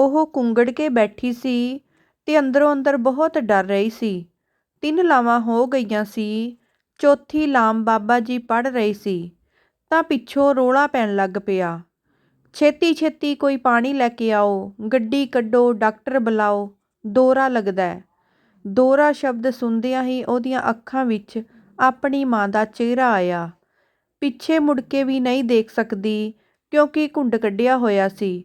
ਉਹ ਕੁੰਗੜ ਕੇ ਬੈਠੀ ਸੀ ਤੇ ਅੰਦਰੋਂ ਅੰਦਰ ਬਹੁਤ ਡਰ ਰਹੀ ਸੀ। ਤਿੰਨ ਲਾਵਾਂ ਹੋ ਗਈਆਂ ਸੀ। ਚੌਥੀ ਲਾਮ ਬਾਬਾ ਜੀ ਪੜ੍ਹ ਰਹੇ ਸੀ ਤਾਂ ਪਿੱਛੋਂ ਰੌਲਾ ਪੈਣ ਲੱਗ ਪਿਆ। ਛੇਤੀ ਛੇਤੀ ਕੋਈ ਪਾਣੀ ਲੈ ਕੇ ਆਓ, ਗੱਡੀ ਕੱਢੋ, ਡਾਕਟਰ ਬੁਲਾਓ, ਦੌਰਾ ਲੱਗਦਾ ਦੌਰਾ ਸ਼ਬਦ ਸੁਣਦਿਆਂ ਹੀ ਉਹਦੀਆਂ ਅੱਖਾਂ ਵਿੱਚ ਆਪਣੀ ਮਾਂ ਦਾ ਚਿਹਰਾ ਆਇਆ। ਪਿੱਛੇ ਮੁੜ ਕੇ ਵੀ ਨਹੀਂ ਦੇਖ ਸਕਦੀ ਕਿਉਂਕਿ ਘੁੰਡ ਕੱਢਿਆ ਹੋਇਆ ਸੀ।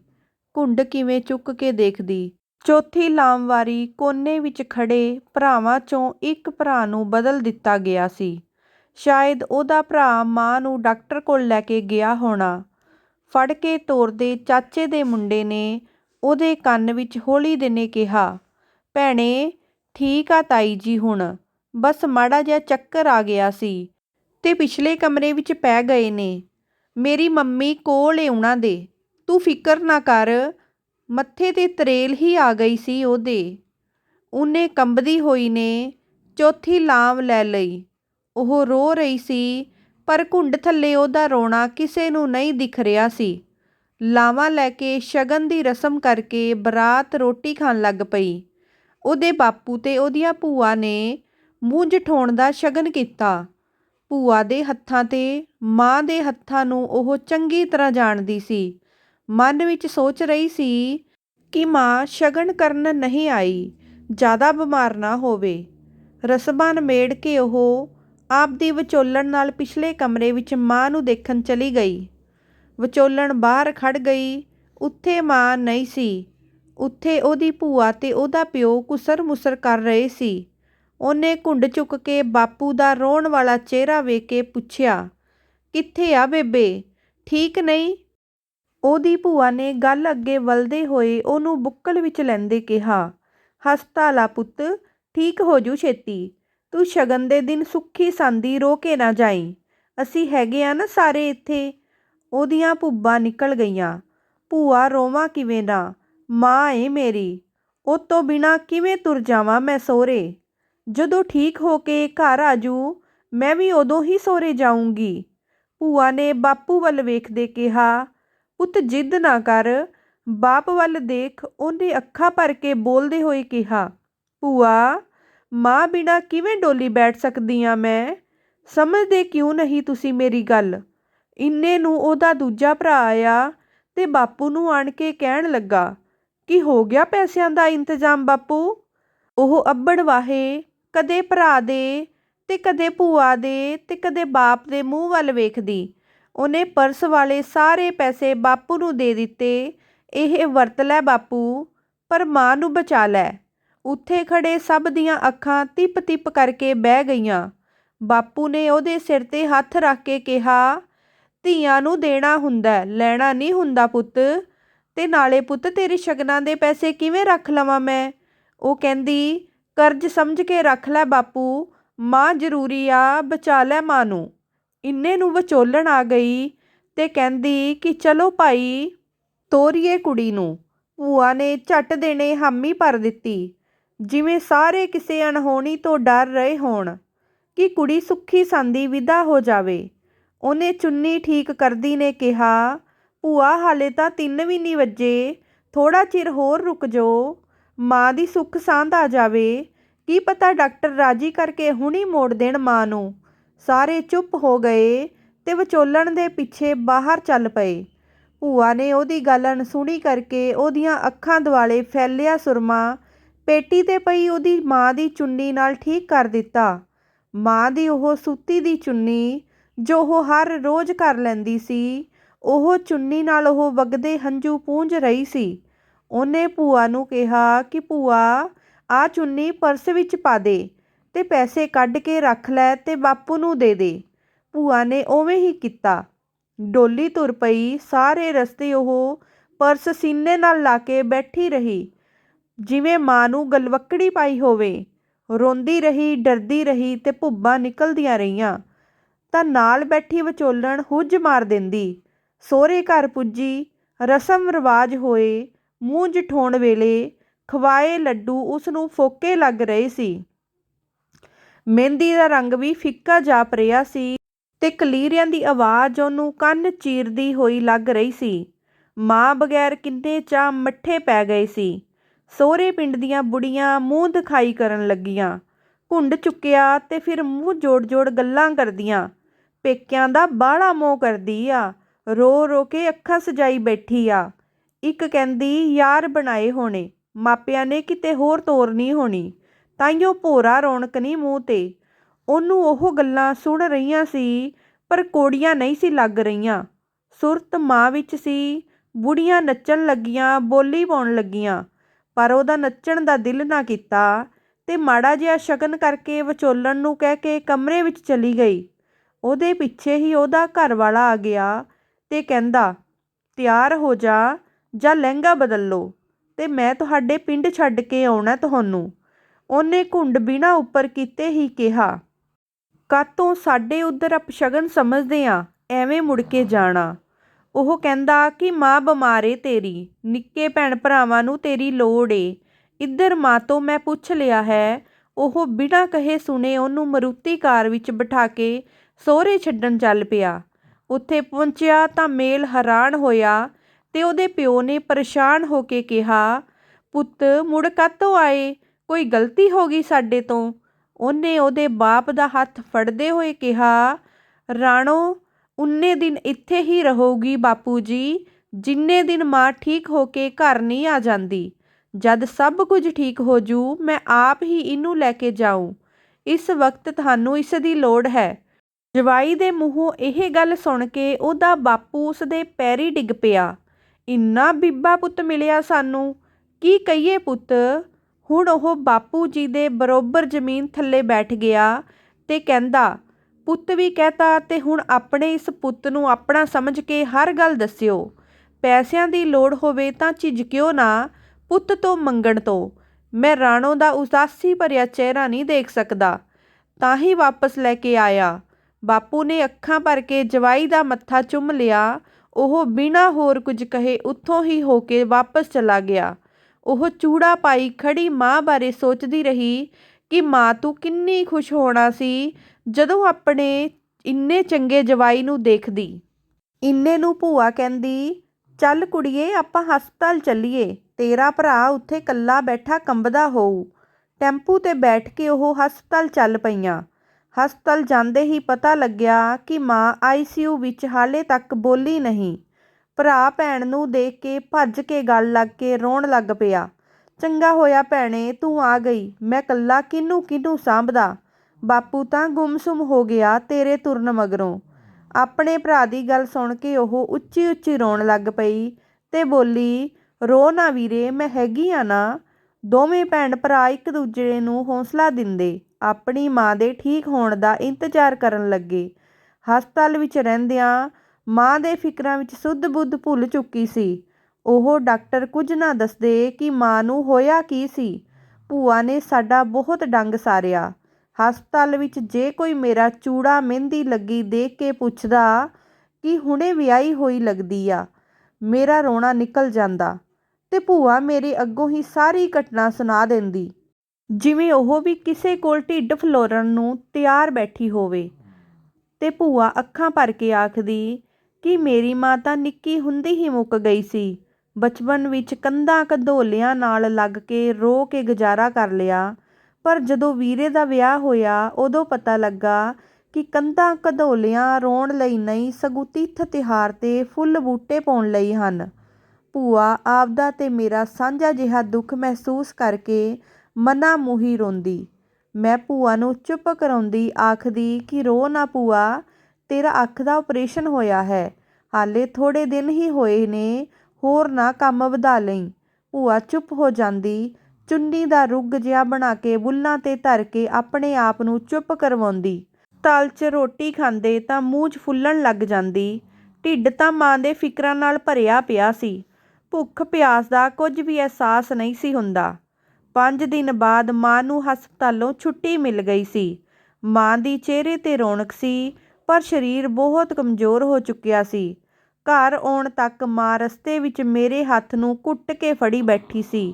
ਘੁੰਡ ਕਿਵੇਂ ਚੁੱਕ ਕੇ ਦੇਖਦੀ। ਚੌਥੀ ਲਾਮਵਾਰੀ ਕੋਨੇ ਵਿੱਚ ਖੜ੍ਹੇ ਭਰਾਵਾਂ 'ਚੋਂ ਇੱਕ ਭਰਾ ਨੂੰ ਬਦਲ ਦਿੱਤਾ ਗਿਆ ਸੀ। ਸ਼ਾਇਦ ਉਹਦਾ ਭਰਾ ਮਾਂ ਨੂੰ ਡਾਕਟਰ ਕੋਲ ਲੈ ਕੇ ਗਿਆ ਹੋਣਾ। ਫੜ ਕੇ ਤੋਰਦੇ ਚਾਚੇ ਦੇ ਮੁੰਡੇ ਨੇ ਉਹਦੇ ਕੰਨ ਵਿੱਚ ਹੌਲੀ ਦਿਨੇ ਕਿਹਾ, ਭੈਣੇ ਠੀਕ ਆ ਤਾਈ ਜੀ ਹੁਣ, ਬਸ ਮਾੜਾ ਜਿਹਾ ਚੱਕਰ ਆ ਗਿਆ ਸੀ ਤੇ ਪਿਛਲੇ ਕਮਰੇ ਵਿੱਚ ਪੈ ਗਏ ਨੇ। ਮੇਰੀ ਮੰਮੀ ਕੋਲ ਏ ਉਹਨਾਂ ਦੇ, ਤੂੰ ਫਿਕਰ ਨਾ ਕਰ। ਮੱਥੇ ਤੇ ਤਰੇਲ ਹੀ ਆ ਗਈ ਸੀ ਉਹਦੇ। ਉਹਨੇ ਕੰਬਦੀ ਹੋਈ ਨੇ, ਚੌਥੀ ਲਾਮ ਲੈ ਲਈ। ਉਹ ਰੋ ਰਹੀ ਸੀ, ਪਰ ਘੁੰਡ ਥੱਲੇ ਉਹਦਾ ਰੋਣਾ ਕਿਸੇ ਨੂੰ ਨਹੀਂ ਦਿਖ ਰਿਹਾ ਸੀ। ਲਾਵਾਂ ਲੈ ਕੇ ਸ਼ਗਨ ਦੀ ਰਸਮ ਕਰਕੇ ਬਰਾਤ ਰੋਟੀ ਖਾਣ ਲੱਗ ਪਈ। ਉਹਦੇ ਬਾਪੂ ਤੇ ਉਹਦੀਆਂ ਭੂਆ ਨੇ ਮੂੰਹ ਜਠਾਉਣ ਦਾ ਸ਼ਗਨ ਕੀਤਾ। ਭੂਆ ਦੇ ਹੱਥਾਂ ਤੇ ਮਾਂ ਦੇ ਹੱਥਾਂ ਨੂੰ ਉਹ ਚੰਗੀ ਤਰ੍ਹਾਂ ਜਾਣਦੀ ਸੀ। ਮਨ ਵਿੱਚ ਸੋਚ ਰਹੀ ਸੀ ਕਿ ਮਾਂ ਸ਼ਗਨ ਕਰਨ ਨਹੀਂ ਆਈ, ਜ਼ਿਆਦਾ ਬਿਮਾਰ ਨਾ ਹੋਵੇ। ਰਸਬਾਂ ਨਿਬੇੜ ਕੇ ਉਹ ਆਪ ਦੀ ਵਿਚੋਲਣ ਨਾਲ ਪਿਛਲੇ ਕਮਰੇ ਵਿੱਚ ਮਾਂ ਨੂੰ ਦੇਖਣ ਚਲੀ ਗਈ। ਵਿਚੋਲਣ ਬਾਹਰ ਖੜ੍ਹ ਗਈ। ਉੱਥੇ ਮਾਂ ਨਹੀਂ ਸੀ। ਉੱਥੇ ਉਹਦੀ ਭੂਆ ਤੇ ਉਹਦਾ ਪਿਓ ਕੁਸਰ ਮੁਸਰ ਕਰ ਰਹੇ ਸੀ। ਉਹਨੇ ਘੁੰਡ ਚੁੱਕ ਕੇ ਬਾਪੂ ਦਾ ਰੋਣ ਵਾਲਾ ਚਿਹਰਾ ਵੇਖ ਕੇ ਪੁੱਛਿਆ, ਕਿੱਥੇ ਆ ਬੇਬੇ, ਠੀਕ ਨਹੀਂ? ਉਹਦੀ ਭੂਆ ਨੇ ਗੱਲ ਅੱਗੇ ਵਲਦੇ ਹੋਏ ਉਹਨੂੰ ਬੁੱਕਲ ਵਿੱਚ ਲੈਂਦੇ ਕਿਹਾ, ਹਸਪਤਾਲ ਆ ਪੁੱਤ, ਠੀਕ ਹੋਜੂ ਛੇਤੀ। ਤੂੰ ਸ਼ਗਨ ਦੇ ਦਿਨ ਸੁੱਖੀ-ਸਾਂਦੀਂ ਰੋ ਕੇ ਨਾ ਜਾਈ ਅਸੀਂ ਹੈਗੇ ਆਂ ਨਾ ਸਾਰੇ ਇੱਥੇ। ਉਹਦੀਆਂ ਭੁੱਬਾਂ ਨਿਕਲ ਗਈਆਂ। ਭੂਆ ਰੋਵਾਂ ਕਿਵੇਂ ਨਾ, ਮਾਂ ਏ ਮੇਰੀ। ਉਹ ਤੋਂ ਬਿਨਾਂ ਕਿਵੇਂ ਤੁਰ ਜਾਵਾਂ ਮੈਂ ਸਹੁਰੇ। ਜਦੋਂ ਠੀਕ ਹੋ ਕੇ ਘਰ ਆਜੂ, ਮੈਂ ਵੀ ਉਦੋਂ ਹੀ ਸਹੁਰੇ ਜਾਊਂਗੀ। ਭੂਆ ਨੇ ਬਾਪੂ ਵੱਲ ਵੇਖਦੇ ਕਿਹਾ, ਪੁੱਤ ਜ਼ਿੱਦ ਨਾ ਕਰ, ਬਾਪ ਵੱਲ ਦੇਖ। ਉਹਨੇ ਅੱਖਾਂ ਭਰ ਕੇ ਬੋਲਦੇ ਹੋਏ ਕਿਹਾ, ਭੂਆ, ਮਾਂ ਬਿਨਾਂ ਕਿਵੇਂ ਡੋਲੀ ਬੈਠ ਸਕਦੀ ਆਂ ਮੈਂ। ਸਮਝਦੇ ਕਿਉਂ ਨਹੀਂ ਤੁਸੀਂ ਮੇਰੀ ਗੱਲ। ਇੰਨੇ ਨੂੰ ਉਹਦਾ ਦੂਜਾ ਭਰਾ ਆਇਆ ਤੇ ਬਾਪੂ ਨੂੰ ਆਣ ਕੇ ਕਹਿਣ ਲੱਗਾ, ਕੀ ਹੋ ਗਿਆ ਪੈਸਿਆਂ ਦਾ ਇੰਤਜ਼ਾਮ ਬਾਪੂ। ਉਹ ਅੱਬੜ-ਵਾਹੇ ਕਦੇ ਭਰਾ ਦੇ ਤੇ ਕਦੇ ਭੂਆ ਦੇ ਤੇ ਕਦੇ ਬਾਪ ਦੇ ਮੂੰਹ ਵੱਲ ਵੇਖਦੀ। ਉਹਨੇ ਪਰਸ ਵਾਲੇ ਸਾਰੇ ਪੈਸੇ ਬਾਪੂ ਨੂੰ ਦੇ ਦਿੱਤੇ, ਇਹ ਵਰਤ ਲੈ ਬਾਪੂ, ਪਰ ਮਾਂ ਨੂੰ ਬਚਾ ਲੈ। ਉੱਥੇ ਖੜ੍ਹੇ ਸਭ ਦੀਆਂ ਅੱਖਾਂ ਤਿਪ-ਤਿਪ ਕਰਕੇ ਬਹਿ ਗਈਆਂ। ਬਾਪੂ ਨੇ ਉਹਦੇ ਸਿਰ ਤੇ ਹੱਥ ਰੱਖ ਕੇ ਕਿਹਾ, ਧੀਆਂ ਨੂੰ ਦੇਣਾ ਹੁੰਦਾ ਲੈਣਾ ਨਹੀਂ ਹੁੰਦਾ ਪੁੱਤ। ਤੇ ਨਾਲੇ ਪੁੱਤ ਤੇਰੇ ਸ਼ਗਨਾਂ ਦੇ ਪੈਸੇ ਕਿਵੇਂ ਰੱਖ ਲਵਾਂ ਮੈਂ। ਉਹ ਕਹਿੰਦੀ, ਕਰਜ਼ ਸਮਝ ਕੇ ਰੱਖ ਲੈ ਬਾਪੂ, ਮਾਂ ਜ਼ਰੂਰੀ ਆ, ਬਚਾ ਲੈ ਮਾਂ ਨੂੰ। ਇੰਨੇ ਨੂੰ ਵਿਚੋਲਣ ਆ ਗਈ ਅਤੇ ਕਹਿੰਦੀ ਕਿ ਚਲੋ ਭਾਈ, ਤੋਰੀਏ ਕੁੜੀ ਨੂੰ। ਭੂਆ ਨੇ ਝੱਟ ਦੇਣੇ ਹਾਮੀ ਭਰ ਦਿੱਤੀ, ਜਿਵੇਂ ਸਾਰੇ ਕਿਸੇ ਅਣਹੋਣੀ ਤੋਂ ਡਰ ਰਹੇ ਹੋਣ ਕਿ ਕੁੜੀ ਸੁੱਖੀ-ਸਾਂਦੀਂ ਵਿਦਾ ਹੋ ਜਾਵੇ। ਉਹਨੇ ਚੁੰਨੀ ਠੀਕ ਕਰਦੀ ਨੇ ਕਿਹਾ, ਭੂਆ ਹਾਲੇ ਤਾਂ ਤਿੰਨ ਵੀ ਨਹੀਂ ਵੱਜੇ, ਥੋੜ੍ਹਾ ਚਿਰ ਹੋਰ ਰੁਕ ਜੋ, ਮਾਂ ਦੀ ਸੁੱਖ-ਸਾਂਦ ਆ ਜਾਵੇ। ਕੀ ਪਤਾ ਡਾਕਟਰ ਰਾਜ਼ੀ ਕਰਕੇ ਹੁਣੀ ਮੋੜ ਦੇਣ ਮਾਂ ਨੂੰ। ਸਾਰੇ ਚੁੱਪ ਹੋ ਗਏ ਤੇ ਵਿਚੋਲਣ ਦੇ ਪਿੱਛੇ ਬਾਹਰ ਚੱਲ ਪਏ। ਭੂਆ ਨੇ ਉਹਦੀ ਗੱਲ ਅਣਸੁਣੀ ਕਰਕੇ ਉਹਦੀਆਂ ਅੱਖਾਂ ਦੁਆਲੇ ਫੈਲਿਆ ਸੁਰਮਾ ਪੇਟੀ ਤੇ ਪਈ ਉਹਦੀ ਮਾਂ ਦੀ ਚੁੰਨੀ ਨਾਲ ਠੀਕ ਕਰ ਦਿੱਤਾ। ਮਾਂ ਦੀ ਉਹ ਸੂਤੀ ਦੀ ਚੁੰਨੀ, ਜੋ ਉਹ ਹਰ ਰੋਜ਼ ਕਰ ਲੈਂਦੀ ਸੀ, ਉਹ ਚੁੰਨੀ ਨਾਲ ਉਹ ਵਗਦੇ ਹੰਝੂ ਪੂੰਝ ਰਹੀ ਸੀ। ਉਹਨੇ ਭੂਆ ਨੂੰ ਕਿਹਾ ਕਿ ਭੂਆ, ਆਹ ਚੁੰਨੀ ਪਰਸ ਵਿੱਚ ਪਾ ਦੇ ਤੇ ਪੈਸੇ ਕੱਢ ਕੇ ਰੱਖ ਲੈ ਤੇ ਬਾਪੂ ਨੂੰ ਦੇ ਦੇ। ਭੂਆ ਨੇ ਉਵੇਂ ਹੀ ਕੀਤਾ। ਡੋਲੀ ਤੁਰ ਪਈ। ਸਾਰੇ ਰਸਤੇ ਉਹ ਪਰਸ ਸੀਨੇ ਨਾਲ ਲਾ ਕੇ ਬੈਠੀ ਰਹੀ, ਜਿਵੇਂ ਮਾਂ ਨੂੰ ਗਲਵੱਕੜੀ ਪਾਈ ਹੋਵੇ। ਰੋਂਦੀ ਰਹੀ, ਡਰਦੀ ਰਹੀ ਤੇ ਭੁੱਬਾਂ ਨਿਕਲਦੀਆਂ ਰਹੀਆਂ ਤਾਂ ਨਾਲ ਬੈਠੀ ਵਿਚੋਲਣ ਹੁੱਜ ਮਾਰ ਦਿੰਦੀ ਸਹੁਰੇ ਘਰ ਪੁੱਜੀ। ਰਸਮ-ਰਿਵਾਜ ਹੋਏ। ਮੂੰਹ ਜਠਾਉਣ ਵੇਲੇ ਖਵਾਏ ਲੱਡੂ ਉਸ ਨੂੰ ਫੋਕੇ ਲੱਗ ਰਹੇ ਸੀ। ਮਹਿੰਦੀ ਦਾ ਰੰਗ ਵੀ ਫਿੱਕਾ ਜਾਪ ਰਿਹਾ ਸੀ ਤੇ ਕਲੀਰਿਆਂ ਦੀ ਆਵਾਜ਼ ਉਹਨੂੰ ਕੰਨ ਚੀਰਦੀ ਹੋਈ ਲੱਗ ਰਹੀ ਸੀ। ਮਾਂ ਬਗੈਰ ਕਿੰਨੇ ਚਾਅ ਮੱਠੇ ਪੈ ਗਏ ਸੀ। ਸਹੁਰੇ ਪਿੰਡ ਦੀਆਂ ਬੁੜੀਆਂ ਮੂੰਹ ਦਿਖਾਈ ਕਰਨ ਲੱਗੀਆਂ। ਘੁੰਡ ਚੁੱਕਿਆ ਤੇ ਫਿਰ ਮੂੰਹ ਜੋੜ-ਜੋੜ ਗੱਲਾਂ ਕਰਦੀਆਂ। ਪੇਕਿਆਂ ਦਾ ਬਾਹਲਾ ਮੋਹ ਕਰਦੀ ਆ। ਰੋ ਰੋ ਕੇ ਅੱਖਾਂ ਸਜਾਈ ਬੈਠੀ ਆ। ਇੱਕ ਕਹਿੰਦੀ, ਯਾਰ ਬਣਾਏ ਹੋਣੇ। ਮਾਪਿਆਂ ਨੇ ਕਿਤੇ ਹੋਰ ਤੋਰ ਨਹੀਂ ਹੋਣੀ। ਤਾਈਓ ਭੋਰਾ ਰੌਣਕ ਨਹੀਂ ਮੂੰਹ ਤੇ। ਉਹਨੂੰ ਉਹ ਗੱਲਾਂ ਸੁਣ ਰਹੀਆਂ ਸੀ, ਪਰ ਕੋੜੀਆਂ ਨਹੀਂ ਸੀ ਲੱਗ ਰਹੀਆਂ। ਸੁਰਤ ਮਾਂ ਵਿੱਚ ਸੀ, ਬੁੜੀਆਂ ਨੱਚਣ ਲੱਗੀਆਂ, ਬੋਲੀ ਪਾਉਣ ਲੱਗੀਆਂ। ਪਰ ਉਹਦਾ ਨੱਚਣ ਦਾ ਦਿਲ ਨਾ ਕੀਤਾ ਤੇ ਮਾੜਾ ਜਿਹਾ ਸ਼ਗਨ ਕਰਕੇ ਵਿਚੋਲਣ ਨੂੰ ਕਹਿ ਕੇ ਕਮਰੇ ਵਿੱਚ ਚਲੀ ਗਈ। ਉਹਦੇ ਪਿੱਛੇ ਹੀ ਉਹਦਾ ਘਰ ਵਾਲਾ ਆ ਗਿਆ ਤੇ ਕਹਿੰਦਾ, ਤਿਆਰ ਹੋ ਜਾ ਜਾਂ ਲਹਿੰਗਾ ਬਦਲ ਲਓ ਤੇ ਮੈਂ ਤੁਹਾਡੇ ਪਿੰਡ ਛੱਡ ਕੇ ਆਉਣਾ ਤੁਹਾਨੂੰ। ਉਹਨੇ ਘੁੰਡ ਬਿਨਾ ਉੱਪਰ ਕੀਤੇ ਹੀ ਕਿਹਾ, ਕਾਤੋਂ ਸਾਡੇ ਉਧਰ ਅਪਸ਼ਗਨ ਸਮਝਦੇ ਆ, ਐਵੇਂ ਮੁੜ ਕੇ ਜਾਣਾ। ਉਹ ਕਹਿੰਦਾ ਕਿ ਮਾਂ ਬਿਮਾਰੇ ਤੇਰੀ, ਨਿੱਕੇ ਭੈਣ ਭਰਾਵਾਂ ਨੂੰ ਤੇਰੀ ਲੋੜ ਏ। ਇੱਧਰ ਮਾਂ ਤੋਂ ਮੈਂ ਪੁੱਛ ਲਿਆ ਹੈ, ਉਹ ਬਿਨਾਂ ਕਹੇ ਸੁਣੇ ਉਹਨੂੰ ਮਰੂਤੀ ਕਾਰ ਵਿੱਚ ਬਿਠਾ ਕੇ ਸਹੁਰੇ ਛੱਡਣ ਚੱਲ ਪਿਆ। ਉੱਥੇ ਪਹੁੰਚਿਆ ਤਾਂ ਮੇਲ ਹੈਰਾਨ ਹੋਇਆ ਤੇ ਉਹਦੇ ਪਿਓ ਨੇ ਪਰੇਸ਼ਾਨ ਹੋ ਕੇ ਕਿਹਾ, ਪੁੱਤ, ਮੁੜ ਕਾਤੋਂ ਆਏ? ਕੋਈ ਗਲਤੀ ਹੋ ਗਈ ਸਾਡੇ ਤੋਂ? ਉਹਨੇ ਉਹਦੇ ਬਾਪ ਦਾ ਹੱਥ ਫੜਦੇ ਹੋਏ ਕਿਹਾ, ਰਾਣੋ, ਉਨੇ ਦਿਨ ਇੱਥੇ ਹੀ ਰਹੋਗੀ ਬਾਪੂ ਜੀ ਜਿੰਨੇ ਦਿਨ ਮਾਂ ਠੀਕ ਹੋ ਕੇ ਘਰ ਨਹੀਂ ਆ ਜਾਂਦੀ। ਜਦ ਸਭ ਕੁਝ ਠੀਕ ਹੋ ਜੂ, ਮੈਂ ਆਪ ਹੀ ਇਹਨੂੰ ਲੈ ਕੇ ਜਾਊਂ। ਇਸ ਵਕਤ ਤੁਹਾਨੂੰ ਇਸ ਦੀ ਲੋੜ ਹੈ। ਜਵਾਈ ਦੇ ਮੂੰਹੋਂ ਇਹ ਗੱਲ ਸੁਣ ਕੇ ਉਹਦਾ ਬਾਪੂ ਉਸਦੇ ਪੈਰੀ ਡਿੱਗ ਪਿਆ। ਇੰਨਾ ਬੀਬਾ ਪੁੱਤ ਮਿਲਿਆ ਸਾਨੂੰ। ਕੀ ਕਹੀਏ ਪੁੱਤ? ਹੁਣ ਉਹ ਬਾਪੂ ਜੀ ਦੇ ਬਰੋਬਰ ਜ਼ਮੀਨ ਥੱਲੇ ਬੈਠ ਗਿਆ ਅਤੇ ਕਹਿੰਦਾ, ਪੁੱਤ ਵੀ ਕਹਿ ਤਾ ਅਤੇ ਹੁਣ ਆਪਣੇ ਇਸ ਪੁੱਤ ਨੂੰ ਆਪਣਾ ਸਮਝ ਕੇ ਹਰ ਗੱਲ ਦੱਸਿਓ। ਪੈਸਿਆਂ ਦੀ ਲੋੜ ਹੋਵੇ ਤਾਂ ਝਿਜਕਿਓ ਨਾ? ਪੁੱਤ ਤੋਂ ਮੰਗਣ ਤੋਂ। ਮੈਂ ਰਾਣੋ ਦਾ ਉਦਾਸੀ ਭਰਿਆ ਚਿਹਰਾ ਨਹੀਂ ਦੇਖ ਸਕਦਾ। ਤਾਂ ਹੀ ਵਾਪਸ ਲੈ ਕੇ ਆਇਆ। ਬਾਪੂ ਨੇ ਅੱਖਾਂ ਭਰ ਕੇ ਜਵਾਈ ਦਾ ਮੱਥਾ ਚੁੰਮ ਲਿਆ। ਉਹ ਬਿਨਾਂ ਹੋਰ ਕੁਝ ਕਹੇ ਉੱਥੋਂ ਹੀ ਹੋ ਕੇ ਵਾਪਸ ਚਲਾ ਗਿਆ। ਉਹ ਚੂੜਾ ਪਾਈ ਖੜ੍ਹੀ ਮਾਂ ਬਾਰੇ ਸੋਚਦੀ ਰਹੀ ਕਿ ਮਾਂ ਤੂੰ ਕਿੰਨੀ ਖੁਸ਼ ਹੋਣਾ ਸੀ ਜਦੋਂ ਆਪਣੇ ਇੰਨੇ ਚੰਗੇ ਜਵਾਈ ਨੂੰ ਦੇਖਦੀ। ਇੰਨੇ ਨੂੰ ਭੂਆ ਕਹਿੰਦੀ, ਚੱਲ ਕੁੜੀਏ, ਆਪਾਂ ਹਸਪਤਾਲ ਚੱਲੀਏ। ਤੇਰਾ ਭਰਾ ਉੱਥੇ ਇਕੱਲਾ ਬੈਠਾ ਕੰਬਦਾ ਹੋਊ। ਟੈਂਪੂ ਤੇ ਬੈਠ ਕੇ ਉਹ ਹਸਪਤਾਲ ਚੱਲ ਪਈਆਂ। ਹਸਪਤਾਲ ਜਾਂਦੇ ਹੀ ਪਤਾ ਲੱਗਿਆ ਕਿ ਮਾਂ ਆਈਸੀਯੂ ਵਿੱਚ ਹਾਲੇ ਤੱਕ ਬੋਲੀ ਨਹੀਂ। ਭਰਾ ਭੈਣ ਨੂੰ ਦੇਖ ਕੇ ਭੱਜ ਕੇ ਗਲ ਲੱਗ ਕੇ ਰੋਣ ਲੱਗ ਪਿਆ। ਚੰਗਾ ਹੋਇਆ ਭੈਣੇ, ਤੂੰ ਆ ਗਈ। ਮੈਂ ਕੱਲਾ ਕਿਹਨੂੰ ਕਿਹਨੂੰ ਸਾਂਭਦਾ? ਬਾਪੂ ਤਾਂ ਗੁੰਮਸੁੰਮ ਹੋ ਗਿਆ ਤੇਰੇ ਤੁਰਨ ਮਗਰੋਂ। ਆਪਣੇ ਭਰਾ ਦੀ ਗੱਲ ਸੁਣ ਕੇ ਉਹ ਉੱਚੀ ਉੱਚੀ ਰੋਣ ਲੱਗ ਪਈ ਤੇ ਬੋਲੀ, ਰੋ ਨਾ ਵੀਰੇ, ਮੈਂ ਹੈਗੀ ਆ ਨਾ। ਦੋਵੇਂ ਭੈਣ ਭਰਾ ਇੱਕ ਦੂਜੇ ਨੂੰ ਹੌਸਲਾ ਦਿੰਦੇ। ਆਪਣੀ ਮਾਂ ਦੇ ਠੀਕ ਹੋਣ ਦਾ ਇੰਤਜ਼ਾਰ ਕਰਨ ਲੱਗੇ। ਹਸਪਤਾਲ ਵਿੱਚ ਰਹਿੰਦਿਆਂ ਮਾਂ ਦੇ ਫਿਕਰਾਂ ਵਿੱਚ ਸੁੱਧ ਬੁੱਧ ਭੁੱਲ ਚੁੱਕੀ ਸੀ। ਉਹ ਡਾਕਟਰ ਕੁਝ ਨਾ ਦੱਸਦੇ ਕਿ ਮਾਂ ਨੂੰ ਹੋਇਆ ਕੀ ਸੀ। ਭੂਆ ਨੇ ਸਾਡਾ ਬਹੁਤ ਡੰਗ ਸਾਰਿਆ। ਹਸਪਤਾਲ ਵਿੱਚ ਜੇ ਕੋਈ ਮੇਰਾ ਚੂੜਾ ਮਹਿੰਦੀ ਲੱਗੀ ਦੇਖ ਕੇ ਪੁੱਛਦਾ ਕਿ ਹੁਣੇ ਵਿਆਹੀ ਹੋਈ ਲੱਗਦੀ ਆ, ਮੇਰਾ ਰੋਣਾ ਨਿਕਲ ਜਾਂਦਾ ਤੇ ਭੂਆ ਮੇਰੇ ਅੱਗੋਂ ਹੀ ਸਾਰੀ ਘਟਨਾ ਸੁਣਾ ਦਿੰਦੀ। ਜਿਵੇਂ ਉਹ ਵੀ ਕਿਸੇ ਕੋਲ ਢਿੱਡ ਫਲੋਰਨ ਨੂੰ ਤਿਆਰ ਬੈਠੀ ਹੋਵੇ ਤੇ ਭੂਆ ਅੱਖਾਂ ਭਰ ਕੇ ਆਖਦੀ ਕਿ ਮੇਰੀ ਮਾਂ ਤਾਂ ਨਿੱਕੀ ਹੁੰਦੀ ਹੀ ਮੁੱਕ ਗਈ ਸੀ। ਬਚਪਨ ਵਿੱਚ ਕੰਧਾਂ ਕੰਧੋਲਿਆਂ ਨਾਲ ਲੱਗ ਕੇ ਰੋ ਕੇ ਗੁਜ਼ਾਰਾ ਕਰ ਲਿਆ। ਪਰ ਜਦੋਂ ਵੀਰੇ ਦਾ ਵਿਆਹ ਹੋਇਆ, ਉਦੋਂ ਪਤਾ ਲੱਗਾ ਕਿ ਕੰਧਾਂ ਕੰਧੋਲਿਆਂ ਰੋਣ ਲਈ ਨਹੀਂ, ਸਗੋਂ ਤਿੱਥ ਤਿਉਹਾਰ ਤੇ ਫੁੱਲ ਬੂਟੇ ਪਾਉਣ ਲਈ ਹਨ। ਭੂਆ, ਆਪਦਾ ਤੇ ਮੇਰਾ ਸਾਂਝਾ ਜਿਹਾ ਦੁੱਖ ਮਹਿਸੂਸ ਕਰਕੇ ਮਨਾ ਮੂੰਹੀ ਰੋਂਦੀ। ਮੈਂ ਭੂਆ ਨੂੰ ਚੁੱਪ ਕਰਾਉਂਦੀ ਆਖਦੀ ਕਿ ਰੋ ਨਾ ਭੂਆ ਤੇਰਾ ਅੱਖ ਦਾ ਆਪਰੇਸ਼ਨ ਹੋਇਆ ਹੈ। ਹਾਲੇ ਥੋੜ੍ਹੇ ਦਿਨ ਹੀ ਹੋਏ ਨੇ, ਹੋਰ ਨਾ ਕੰਮ ਵਧਾ ਲਈ। ਭੂਆ ਚੁੱਪ ਹੋ ਜਾਂਦੀ, ਚੁੰਨੀ ਦਾ ਰੁੱਗ ਜਿਹਾ ਬਣਾ ਕੇ ਬੁੱਲਾਂ ਤੇ ਧਰ ਕੇ ਆਪਣੇ ਆਪ ਨੂੰ ਚੁੱਪ ਕਰਵਾਉਂਦੀ। ਤਲ 'ਚ ਰੋਟੀ ਖਾਂਦੇ ਤਾਂ ਮੂੰਹ 'ਚ ਫੁੱਲਣ ਲੱਗ ਜਾਂਦੀ। ਢਿੱਡ ਤਾਂ ਮਾਂ ਦੇ ਫਿਕਰਾਂ ਨਾਲ ਭਰਿਆ ਪਿਆ ਸੀ। ਭੁੱਖ ਪਿਆਸ ਦਾ ਕੁਝ ਵੀ ਅਹਿਸਾਸ ਨਹੀਂ ਸੀ ਹੁੰਦਾ। ਪੰਜ ਦਿਨ ਬਾਅਦ ਮਾਂ ਨੂੰ ਹਸਪਤਾਲੋਂ ਛੁੱਟੀ ਮਿਲ ਗਈ ਸੀ। ਮਾਂ ਦੀ ਚਿਹਰੇ ਤੇ ਰੌਣਕ ਸੀ ਪਰ ਸਰੀਰ ਬਹੁਤ ਕਮਜ਼ੋਰ ਹੋ ਚੁੱਕਿਆ ਸੀ। ਘਰ ਆਉਣ ਤੱਕ ਮਾਂ ਰਸਤੇ ਵਿੱਚ ਮੇਰੇ ਹੱਥ ਨੂੰ ਕੁੱਟ ਕੇ ਫੜੀ ਬੈਠੀ ਸੀ।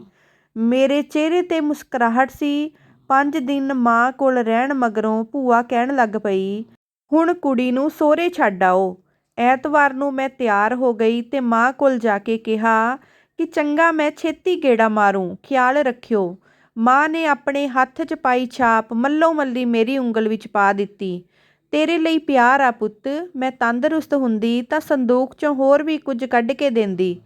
ਮੇਰੇ ਚਿਹਰੇ ਤੇ ਮੁਸਕਰਾਹਟ ਸੀ। ਪੰਜ ਦਿਨ ਮਾਂ ਕੋਲ ਰਹਿਣ ਮਗਰੋਂ ਭੂਆ ਕਹਿਣ ਲੱਗ ਪਈ, ਹੁਣ ਕੁੜੀ ਨੂੰ ਸਹੁਰੇ ਛੱਡ ਆਓ। ਐਤਵਾਰ ਨੂੰ ਮੈਂ ਤਿਆਰ ਹੋ ਗਈ ਤੇ ਮਾਂ ਕੋਲ ਜਾ ਕੇ ਕਿਹਾ ਕਿ ਚੰਗਾ ਮੈਂ ਛੇਤੀ ਗੇੜਾ ਮਾਰੂੰ, ਖਿਆਲ ਰੱਖਿਓ। ਮਾਂ ਨੇ ਆਪਣੇ ਹੱਥ 'ਚ ਪਾਈ ਛਾਪ ਮੱਲੋ ਮੱਲੀ ਮੇਰੀ ਉਂਗਲ ਵਿੱਚ ਪਾ ਦਿੱਤੀ। ਤੇਰੇ ਲਈ ਪਿਆਰ ਆ ਪੁੱਤ, ਮੈਂ ਤੰਦਰੁਸਤ ਹੁੰਦੀ ਤਾਂ ਸੰਦੂਕ 'ਚੋਂ ਹੋਰ ਵੀ ਕੁਝ ਕੱਢ ਕੇ ਦਿੰਦੀ।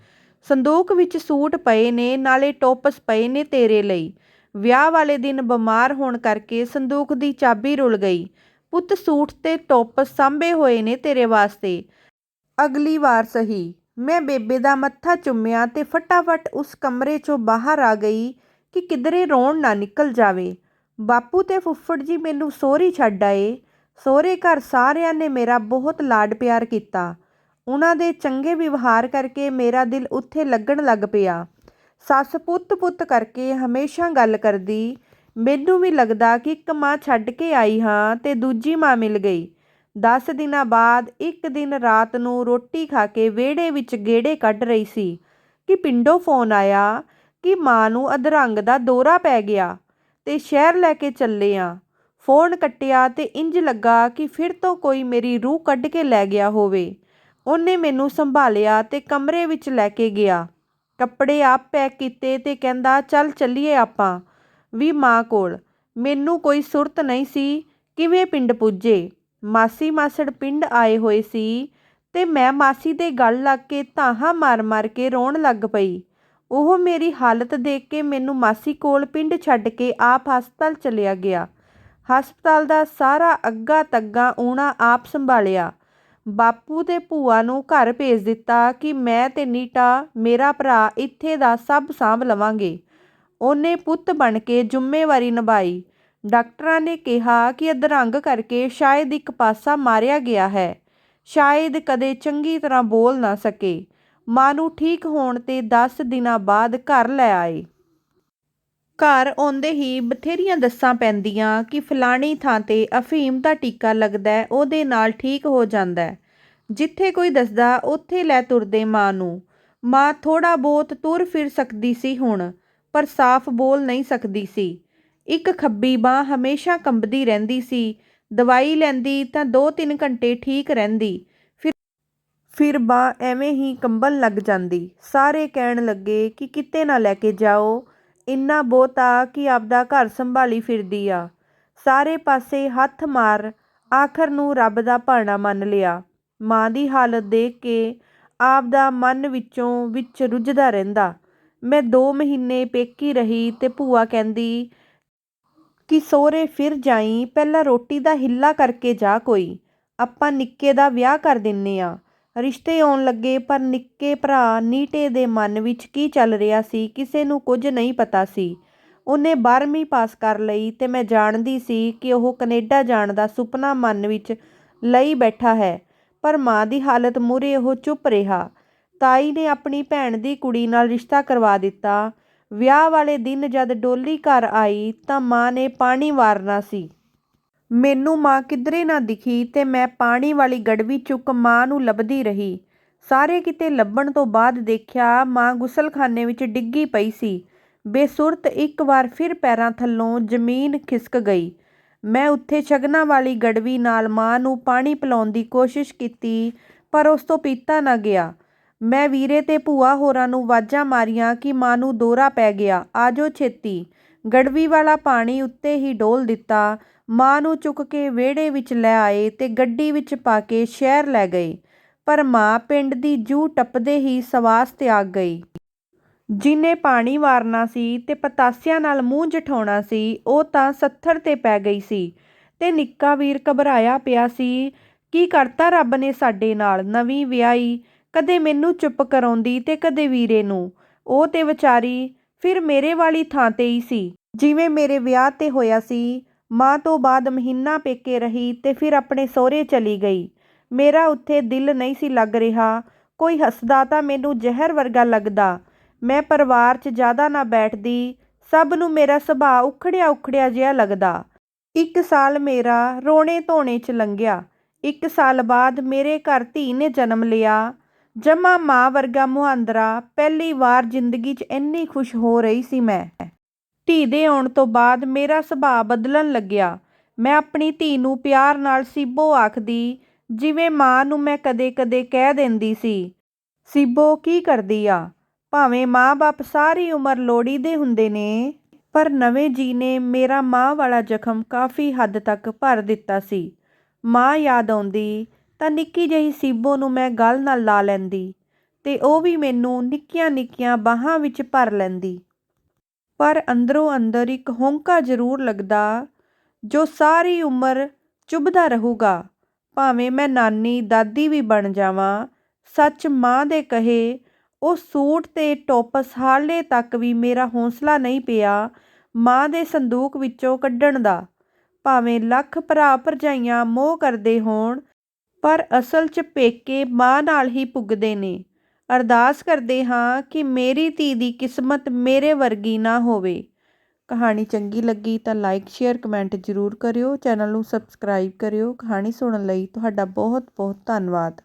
ਸੰਦੂਕ ਵਿੱਚ ਸੂਟ ਪਏ ਨੇ, ਨਾਲੇ ਟੋਪਸ ਪਏ ਨੇ ਤੇਰੇ ਲਈ। ਵਿਆਹ ਵਾਲੇ ਦਿਨ ਬਿਮਾਰ ਹੋਣ ਕਰਕੇ ਸੰਦੂਕ ਦੀ ਚਾਬੀ ਰੁਲ ਗਈ। ਪੁੱਤ, ਸੂਟ ਤੇ ਟੋਪਸ ਸਾਂਭੇ ਹੋਏ ਨੇ ਤੇਰੇ ਵਾਸਤੇ। ਅਗਲੀ ਵਾਰ ਸਹੀ। ਮੈਂ ਬੇਬੇ ਦਾ ਮੱਥਾ ਚੁੰਮਿਆ ਤੇ ਫਟਾਫਟ ਉਸ ਕਮਰੇ 'ਚੋਂ ਬਾਹਰ ਆ ਗਈ ਕਿ ਕਿਧਰੇ ਰੋਣ ਨਾ ਨਿਕਲ ਜਾਵੇ। ਬਾਪੂ ਤੇ ਫੁੱਫੜ ਜੀ ਮੈਨੂੰ ਸੋਹਰੀ ਛੱਡ ਆਏ। ਸਹੁਰੇ ਘਰ ਸਾਰਿਆਂ ਨੇ ਮੇਰਾ ਬਹੁਤ ਲਾਡ ਪਿਆਰ ਕੀਤਾ। ਉਹਨਾਂ ਦੇ ਚੰਗੇ ਵਿਵਹਾਰ ਕਰਕੇ ਮੇਰਾ ਦਿਲ ਉੱਥੇ ਲੱਗਣ ਲੱਗ ਪਿਆ। ਸੱਸ ਪੁੱਤ ਪੁੱਤ ਕਰਕੇ ਹਮੇਸ਼ਾ ਗੱਲ ਕਰਦੀ। ਮੈਨੂੰ ਵੀ ਲੱਗਦਾ ਕਿ ਇੱਕ ਮਾਂ ਛੱਡ ਕੇ ਆਈ ਹਾਂ ਤੇ ਦੂਜੀ ਮਾਂ ਮਿਲ ਗਈ। ਦਸ ਦਿਨਾਂ ਬਾਅਦ ਇੱਕ ਦਿਨ ਰਾਤ ਨੂੰ ਰੋਟੀ ਖਾ ਕੇ ਵਿਹੜੇ ਵਿੱਚ ਗੇੜੇ ਕੱਢ ਰਹੀ ਸੀ ਕਿ ਪਿੰਡੋਂ ਫੋਨ ਆਇਆ ਕਿ ਮਾਂ ਨੂੰ ਅਧਰੰਗ ਦਾ ਦੌਰਾ ਪੈ ਗਿਆ ਤੇ ਸ਼ਹਿਰ ਲੈ ਕੇ ਚੱਲੇ ਆ। ਫੋਨ ਕੱਟਿਆ ਤੇ ਇੰਜ ਲੱਗਾ ਕਿ ਫਿਰ ਤੋਂ ਕੋਈ ਮੇਰੀ ਰੂਹ ਕੱਢ ਕੇ ਲੈ ਗਿਆ ਹੋਵੇ। ਉਹਨੇ ਮੈਨੂੰ ਸੰਭਾਲਿਆ ਤੇ ਕਮਰੇ ਵਿੱਚ ਲੈ ਕੇ ਗਿਆ। ਕੱਪੜੇ ਆਪ ਪੈਕ ਕੀਤੇ ਤੇ ਕਹਿੰਦਾ, ਚੱਲ ਚੱਲੀਏ ਆਪਾਂ। ਵੀ ਮਾਂ ਕੋਲ। ਮੈਨੂੰ ਕੋਈ ਸੁਰਤ ਨਹੀਂ ਸੀ, ਕਿਵੇਂ ਪਿੰਡ ਪੁੱਜੇ? ਮਾਸੀ ਮਾਸੜ ਪਿੰਡ ਆਏ ਹੋਏ ਸੀ ਤੇ ਮੈਂ ਮਾਸੀ ਦੇ ਗੱਲ ਲੱਗ ਕੇ ਧਾਹਾਂ ਮਾਰ-ਮਾਰ ਕੇ ਰੋਣ ਲੱਗ ਪਈ। ਉਹ ਮੇਰੀ ਹਾਲਤ ਦੇਖ ਕੇ ਮੈਨੂੰ ਮਾਸੀ ਕੋਲ ਪਿੰਡ ਛੱਡ ਕੇ ਆਪ ਹਸਪਤਾਲ ਚਲਿਆ ਗਿਆ। ਹਸਪਤਾਲ ਦਾ ਸਾਰਾ ਅੱਗਾ ਤੱਗਾ ਊਣਾ ਆਪ ਸੰਭਾਲਿਆ। ਬਾਪੂ ਤੇ ਭੂਆ ਨੂੰ ਘਰ ਭੇਜ ਦਿੱਤਾ ਕਿ ਮੈਂ ਤੇ ਨੀਟਾ, ਮੇਰਾ ਭਰਾ ਇੱਥੇ ਦਾ ਸਭ ਸਾਂਭ ਲਵਾਂਗੇ। ਉਹਨੇ ਪੁੱਤ ਬਣ ਕੇ ਜ਼ਿੰਮੇਵਾਰੀ ਨਿਭਾਈ। ਡਾਕਟਰਾਂ ਨੇ ਕਿਹਾ ਕਿ ਅਧਰੰਗ ਕਰਕੇ ਸ਼ਾਇਦ ਇੱਕ ਪਾਸਾ ਮਾਰਿਆ ਗਿਆ ਹੈ। ਸ਼ਾਇਦ ਕਦੇ ਚੰਗੀ ਤਰ੍ਹਾਂ ਬੋਲ ਨਾ ਸਕੇ। ਮਾਂ ਨੂੰ ਠੀਕ ਹੋਣ ਤੇ 10 ਦਿਨਾਂ ਬਾਅਦ ਘਰ ਲੈ ਆਏ। ਘਰ ਆਉਂਦੇ ਹੀ ਬਥੇਰੀਆਂ ਦੱਸਾਂ ਪੈਂਦੀਆਂ ਕਿ ਫਲਾਣੀ ਥਾਂ ਤੇ ਅਫੀਮ ਦਾ ਟੀਕਾ ਲੱਗਦਾ ਉਹਦੇ ਨਾਲ ਠੀਕ ਹੋ ਜਾਂਦਾ ਜਿੱਥੇ ਕੋਈ ਦੱਸਦਾ, ਉੱਥੇ ਲੈ ਤੁਰਦੇ ਮਾਂ ਨੂੰ। ਮਾਂ ਥੋੜਾ ਬਹੁਤ ਤੁਰ ਫਿਰ ਸਕਦੀ ਸੀ ਹੁਣ, ਪਰ ਸਾਫ਼ ਬੋਲ ਨਹੀਂ ਸਕਦੀ ਸੀ। ਇੱਕ ਖੱਬੀ ਬਾਹ ਹਮੇਸ਼ਾ ਕੰਬਦੀ ਰਹਿੰਦੀ ਸੀ। ਦਵਾਈ ਲੈਂਦੀ ਤਾਂ 2-3 ਘੰਟੇ ਠੀਕ ਰਹਿੰਦੀ। ਫਿਰ ਫਿਰ ਬਾਹ ਐਵੇਂ ਹੀ ਕੰਬਣ ਲੱਗ ਜਾਂਦੀ। ਸਾਰੇ ਕਹਿਣ ਲੱਗੇ ਕਿ ਕਿਤੇ ਨਾ ਲੈ ਕੇ ਜਾਓ। ਇੰਨਾ ਬਹੁਤਾ ਕਿ ਆਪਦਾ ਘਰ ਸੰਭਾਲੀ ਫਿਰਦੀ ਆ। ਸਾਰੇ ਪਾਸੇ ਹੱਥ ਮਾਰ ਆਖਰ ਨੂੰ ਰੱਬ ਦਾ ਭਾਣਾ ਮੰਨ ਲਿਆ। ਮਾਂ ਦੀ ਹਾਲਤ ਦੇਖ ਕੇ ਆਪਦਾ ਮਨ ਵਿੱਚੋਂ ਵਿੱਚ ਰੁੱਝਦਾ ਰਹਿੰਦਾ। ਮੈਂ 2 ਮਹੀਨੇ ਪੇਕੀ ਰਹੀ ਤੇ ਭੂਆ ਕਹਿੰਦੀ ਕਿ ਸਹੁਰੇ ਫਿਰ ਜਾਈ, ਪਹਿਲਾਂ ਰੋਟੀ ਦਾ ਹਿੱਲਾ ਕਰਕੇ ਜਾ ਕੋਈ। ਆਪਾਂ ਨਿੱਕੇ ਦਾ ਵਿਆਹ ਕਰ ਦਿੰਨੇ ਆ। ਰਿਸ਼ਤੇ ਆਉਣ ਲੱਗੇ, ਪਰ ਨਿੱਕੇ ਭਰਾ ਨੀਟੇ ਦੇ ਮਨ ਵਿੱਚ ਕੀ ਚੱਲ ਰਿਹਾ ਸੀ, ਕਿਸੇ ਨੂੰ ਕੁਝ ਨਹੀਂ ਪਤਾ ਸੀ। ਉਹਨੇ 12ਵੀਂ ਪਾਸ ਕਰ ਲਈ ਅਤੇ ਮੈਂ ਜਾਣਦੀ ਸੀ ਕਿ ਉਹ ਕਨੇਡਾ ਜਾਣ ਦਾ ਸੁਪਨਾ ਮਨ ਵਿੱਚ ਲਈ ਬੈਠਾ ਹੈ, ਪਰ ਮਾਂ ਦੀ ਹਾਲਤ ਮੂਹਰੇ ਉਹ ਚੁੱਪ ਰਿਹਾ। ਤਾਈ ਨੇ ਆਪਣੀ ਭੈਣ ਦੀ ਕੁੜੀ ਨਾਲ ਰਿਸ਼ਤਾ ਕਰਵਾ ਦਿੱਤਾ। ਵਿਆਹ ਵਾਲੇ ਦਿਨ ਜਦ ਡੋਲੀ ਘਰ ਆਈ ਤਾਂ ਮਾਂ ਨੇ ਪਾਣੀ ਵਾਰਨਾ ਸੀ। ਮੈਨੂੰ ਮਾਂ ਕਿਧਰੇ ਨਾ ਦਿਖੀ ਤੇ ਮੈਂ ਪਾਣੀ ਵਾਲੀ ਗੜਵੀ ਚੁੱਕ ਮਾਂ ਨੂੰ ਲੱਭਦੀ ਰਹੀ। ਸਾਰੇ ਕਿਤੇ ਲੱਭਣ ਤੋਂ ਬਾਅਦ ਦੇਖਿਆ ਮਾਂ ਗੁਸਲਖਾਨੇ ਵਿੱਚ ਡਿੱਗੀ ਪਈ ਸੀ। ਬੇਸੁਰਤ ਇੱਕ ਵਾਰ ਫਿਰ ਪੈਰਾਂ ਥੱਲੋਂ ਜ਼ਮੀਨ ਖਿਸਕ ਗਈ। ਮੈਂ ਉੱਥੇ ਛਗਨਾਂ ਵਾਲੀ ਗੜਵੀ ਨਾਲ ਮਾਂ ਨੂੰ ਪਾਣੀ ਪਿਲਾਉਣ ਦੀ ਕੋਸ਼ਿਸ਼ ਕੀਤੀ, ਪਰ ਉਸ ਤੋਂ ਪੀਤਾ ਨਾ ਗਿਆ। ਮੈਂ ਵੀਰੇ ਤੇ ਭੂਆ ਹੋਰਾਂ ਨੂੰ ਵਾਜਾਂ ਮਾਰੀਆਂ ਕਿ ਮਾਂ ਨੂੰ ਦੌਰਾ ਪੈ ਗਿਆ ਆਜੋ ਛੇਤੀ। ਗੜਵੀ ਵਾਲਾ ਪਾਣੀ ਉੱਤੇ ਹੀ ਡੋਲ੍ਹ ਦਿੱਤਾ। ਮਾਂ ਨੂੰ ਚੁੱਕ ਕੇ ਵਿਹੜੇ ਵਿੱਚ ਲੈ ਆਏ ਅਤੇ ਗੱਡੀ ਵਿੱਚ ਪਾ ਕੇ ਸ਼ਹਿਰ ਲੈ ਗਏ, ਪਰ ਮਾਂ ਪਿੰਡ ਦੀ ਜੂ ਟੱਪਦੇ ਹੀ ਸਵਾਸ ਤਿਆਗ ਗਈ। ਜਿਹਨੇ ਪਾਣੀ ਵਾਰਨਾ ਸੀ ਤੇ ਪਤਾਸਿਆਂ ਨਾਲ ਮੂੰਹ ਜਠਾਉਣਾ ਸੀ, ਉਹ ਤਾਂ ਸੱਥਰ ਤੇ ਪੈ ਗਈ ਸੀ ਤੇ ਨਿੱਕਾ ਵੀਰ ਘਬਰਾਇਆ ਪਿਆ ਸੀ, ਕੀ ਕਰਤਾ ਰੱਬ ਨੇ ਸਾਡੇ ਨਾਲ? ਨਵੀਂ ਵਿਆਹੀ, ਕਦੇ ਮੈਨੂੰ ਚੁੱਪ ਕਰਾਉਂਦੀ ਤੇ ਕਦੇ ਵੀਰੇ ਨੂੰ। ਉਹ ਤੇ ਵਿਚਾਰੀ ਫਿਰ ਮੇਰੇ ਵਾਲੀ ਥਾਂ ਤੇ ਹੀ ਸੀ। ਜਿਵੇਂ ਮੇਰੇ ਵਿਆਹ ਤੇ ਹੋਇਆ ਸੀ ਮਾਂ ਤੋਂ ਬਾਅਦ ਮਹੀਨਾ ਪੇਕੇ ਰਹੀ ਤੇ ਫਿਰ ਆਪਣੇ ਸਹੁਰੇ ਚਲੀ ਗਈ। ਮੇਰਾ ਉੱਥੇ ਦਿਲ ਨਹੀਂ ਸੀ ਲੱਗ ਰਿਹਾ। ਕੋਈ ਹੱਸਦਾ ਤਾਂ ਮੈਨੂੰ ਜ਼ਹਿਰ ਵਰਗਾ ਲੱਗਦਾ। ਮੈਂ ਪਰਿਵਾਰ 'ਚ ਜ਼ਿਆਦਾ ਨਾ ਬੈਠਦੀ। ਸਭ ਨੂੰ ਮੇਰਾ ਸੁਭਾਅ ਉਖੜਿਆ ਉਖੜਿਆ ਜਿਹਾ ਲੱਗਦਾ। ਇੱਕ ਸਾਲ ਮੇਰਾ ਰੋਣੇ ਧੋਣੇ 'ਚ ਲੰਘਿਆ। ਇੱਕ ਸਾਲ ਬਾਅਦ ਮੇਰੇ ਘਰ ਧੀ ਨੇ ਜਨਮ ਲਿਆ। ਜਮਾ ਮਾਂ ਵਰਗਾ ਮੁਹਾਂਦਰਾ ਪਹਿਲੀ ਵਾਰ ਜ਼ਿੰਦਗੀ 'ਚ ਇੰਨੀ ਖੁਸ਼ ਹੋ ਰਹੀ ਸੀ ਮੈਂ। ਧੀ ਦੇ ਆਉਣ ਤੋਂ ਬਾਅਦ ਮੇਰਾ ਸੁਭਾਅ ਬਦਲਣ ਲੱਗਿਆ ਮੈਂ ਆਪਣੀ ਧੀ ਨੂੰ ਪਿਆਰ ਨਾਲ ਸੀਬੋ ਆਖਦੀ ਜਿਵੇਂ ਮਾਂ ਨੂੰ ਮੈਂ ਕਦੇ-ਕਦੇ ਕਹਿ ਦਿੰਦੀ ਸੀ, "ਸੀਬੋ ਕੀ ਕਰਦੀ ਆ?" ਭਾਵੇਂ ਮਾਂ-ਬਾਪ ਸਾਰੀ ਉਮਰ ਲੋੜੀਂਦੇ ਹੁੰਦੇ ਨੇ, ਪਰ ਨਵੇਂ ਜੀ ਨੇ ਮੇਰਾ ਮਾਂ ਵਾਲਾ ਜ਼ਖ਼ਮ ਕਾਫ਼ੀ ਹੱਦ ਤੱਕ ਭਰ ਦਿੱਤਾ ਸੀ। ਮਾਂ ਯਾਦ ਆਉਂਦੀ ਤਾਂ ਨਿੱਕੀ ਜਿਹੀ ਸੀਬੋ ਨੂੰ ਮੈਂ ਗਲ ਨਾਲ ਲਾ ਲੈਂਦੀ ਤੇ ਉਹ ਵੀ ਮੈਨੂੰ ਨਿੱਕੀਆਂ-ਨਿੱਕੀਆਂ ਬਾਹਾਂ ਵਿੱਚ ਭਰ ਲੈਂਦੀ। ਪਰ ਅੰਦਰੋਂ-ਅੰਦਰ ਇੱਕ ਹੌਂਕਾ ਜ਼ਰੂਰ ਲੱਗਦਾ, ਜੋ ਸਾਰੀ ਉਮਰ ਚੁੱਭਦਾ ਰਹੂਗਾ, ਭਾਵੇਂ ਮੈਂ ਨਾਨੀ, ਦਾਦੀ ਵੀ ਬਣ ਜਾਵਾਂ। ਸੱਚ ਮਾਂ ਦੇ ਕਹੇ ਉਹ ਸੂਟ ਅਤੇ ਟੋਪਸ ਹਾਲੇ ਤੱਕ ਵੀ ਮੇਰਾ ਹੌਂਸਲਾ ਨਹੀਂ ਪਿਆ ਮਾਂ ਦੇ ਸੰਦੂਕ ਵਿੱਚੋਂ ਕੱਢਣ ਦਾ। ਭਾਵੇਂ ਲੱਖ ਭਰਾ-ਭਰਜਾਈਆਂ ਮੋਹ ਕਰਦੇ ਹੋਣ, ਪਰ ਅਸਲ 'ਚ ਪੇਕੇ ਮਾਂ ਨਾਲ ਹੀ ਪੁੱਗਦੇ ਨੇ। ਅਰਦਾਸ ਕਰਦੇ ਹਾਂ ਕਿ ਮੇਰੀ ਧੀ ਦੀ ਕਿਸਮਤ ਮੇਰੇ ਵਰਗੀ ਨਾ ਹੋਵੇ। ਕਹਾਣੀ ਚੰਗੀ ਲੱਗੀ ਤਾਂ ਲਾਈਕ, ਸ਼ੇਅਰ, ਕਮੈਂਟ ਜ਼ਰੂਰ ਕਰਿਓ। ਚੈਨਲ ਨੂੰ ਸਬਸਕ੍ਰਾਈਬ ਕਰਿਓ। ਕਹਾਣੀ ਸੁਣਨ ਲਈ ਤੁਹਾਡਾ ਬਹੁਤ-ਬਹੁਤ ਧੰਨਵਾਦ।